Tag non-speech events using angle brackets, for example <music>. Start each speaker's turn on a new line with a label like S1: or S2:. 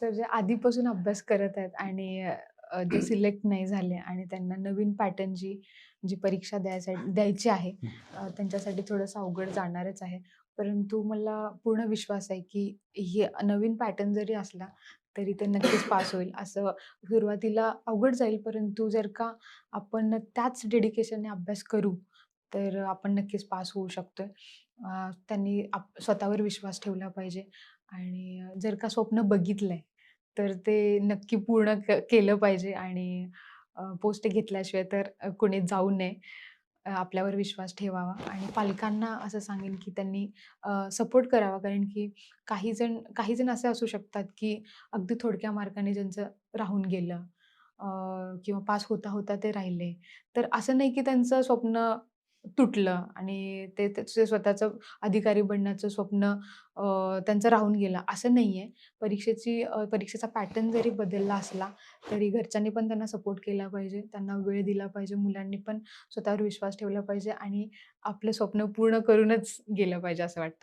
S1: Sir जे आधीपासून अभ्यास करत आहेत आणि जे सिलेक्ट नाही झाले आणि त्यांना नवीन पॅटर्नची जी परीक्षा द्यायसाठी द्यायची आहे त्यांच्यासाठी थोडंसं अवघड जाणारच आहे. परंतु मला पूर्ण विश्वास आहे, की हे नवीन पॅटर्न जरी असला, तरी ते नक्कीच <coughs> पास होईल. असं सुरुवातीला अवघड जाईल, परंतु जर का आपण त्याच डेडिकेशनने अभ्यास करू, तर आपण नक्कीच पास होऊ शकतोय. त्यांनी आप स्वतःवर विश्वास ठेवला पाहिजे आणि जर का स्वप्न बघितलंय, तर ते नक्की पूर्ण क केलं पाहिजे आणि अ, पोस्ट घेतल्याशिवाय तर अ, जाऊ नये. अ, आपल्यावर विश्वास ठेवावा आणि पालकांना असं सांगेन, की त्यांनी सपोर्ट करावा. कारण की काही जण काही जण असे असू शकतात, की अगदी थोडक्या मार्काने ज्यांचं राहून गेलं अ, किंवा पास होता-होता ते राहिले. तर असं नाही, की त्यांचं स्वप्न तुटलं आणि ते त्याचे स्वतःचं अधिकारी बनण्याचं स्वप्न त्यांचं राहून गेलं, असं नाही आहे परीक्षेची परीक्षेचा पॅटर्न जरी बदलला असला, तरी घरच्यांनी पण त्यांना सपोर्ट केला पाहिजे. त्यांना वेळ दिला पाहिजे. मुलांनी पण स्वतःवर विश्वास ठेवला पाहिजे आणि आपलं स्वप्न पूर्ण करूनच गेलं पाहिजे असं वाटतं.